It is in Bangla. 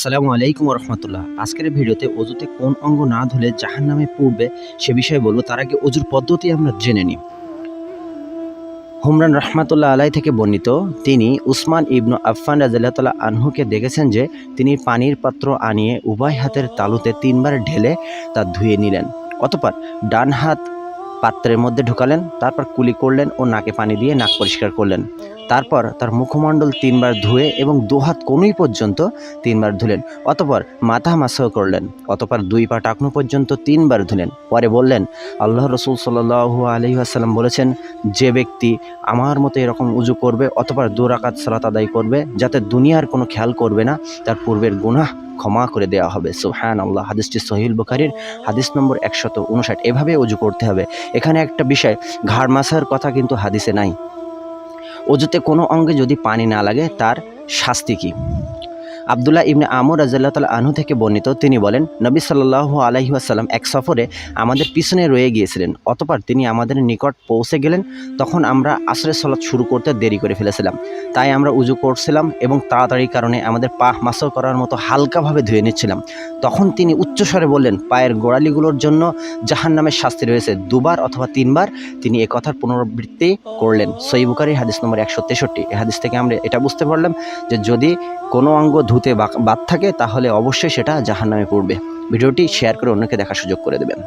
আসসালামু আলাইকুম রহমতুল্লাহ আজকের ভিডিওতে অজুতে কোন অঙ্গ না ধুলে জাহান নামে পড়বে সে বিষয়ে বলব, তার আগে অজুর পদ্ধতি আমরা জেনে নিই। হুমরান রহমাতুল্লাহ আলাই থেকে বর্ণিত, তিনি উসমান ইবনু আফফান রাজিল্লাহ তাল্লাহ আনহুকে দেখেছেন যে তিনি পানির পাত্র আনিয়ে উভয় হাতের তালুতে তিনবার ঢেলে তা ধুয়ে নিলেন। অতপর ডান হাত পাত্রের মধ্যে ঢুকালেন, তারপর কুলি করলেন ও নাকে পানি দিয়ে নাক পরিষ্কার করলেন। তারপর তার মুখমণ্ডল তিনবার ধুয়ে এবং দুহাত কোনুই পর্যন্ত তিনবার ধুলেন, অতপর মাথা মাসাহ করলেন, অতপর দুই পা টাকনো পর্যন্ত তিনবার ধুলেন। পরে বললেন, আল্লাহ রসুল সাল্লাহ আলহি আসাল্লাম বলেছেন, যে ব্যক্তি আমার মতো এরকম উজু করবে অতপর দুরাকাত সালাত আদায় করবে, যাতে দুনিয়ার কোনো খেয়াল করবে না, তার পূর্বের গুনাহ ক্ষমা করে দেওয়া হবে। সুহান আল্লাহ হাদিসটি সহিল বুখারির হাদিস নম্বর একশত উনষাট। এভাবে উজু করতে হবে। এখানে একটা বিষয় ঘাড় মাসার কথা কিন্তু হাদিসে নাই। অজুতে কোনো অঙ্গে যদি পানি না লাগে, তার শাস্তি কী? আবদুল্লাহ ইবনে আমর রাজাল্লাহ তাল আনহু থেকে বর্ণিত, তিনি বলেন, নবী সাল্লাহ আলহি আসাল্লাম এক সফরে আমাদের পিছনে রয়ে গিয়েছিলেন, অতপর তিনি আমাদের নিকট পৌঁছে গেলেন, তখন আমরা আসরের সলাৎ শুরু করতে দেরি করে ফেলেছিলাম। তাই আমরা উজু করছিলাম এবং তাড়াতাড়ির কারণে আমাদের পা মাসল করার মতো হালকাভাবে ধুয়ে নিচ্ছিলাম। তখন তিনি উচ্চস্বরে বললেন, পায়ের গোড়ালিগুলোর জন্য জাহান নামের শাস্তি রয়েছে। দুবার অথবা তিনবার তিনি এ কথার পুনরাবৃত্তি করলেন। সৈবুকারী হাদিস নম্বর একশো তেষট্টি। হাদিস থেকে আমরা এটা বুঝতে পারলাম যে যদি কোনো অঙ্গ ধুতে বা- বাদ থাকে, তাহলে অবশ্যই সেটা জাহান নামে পড়বে। ভিডিওটি শেয়ার করে অন্যকে দেখার সুযোগ করে দেবেন।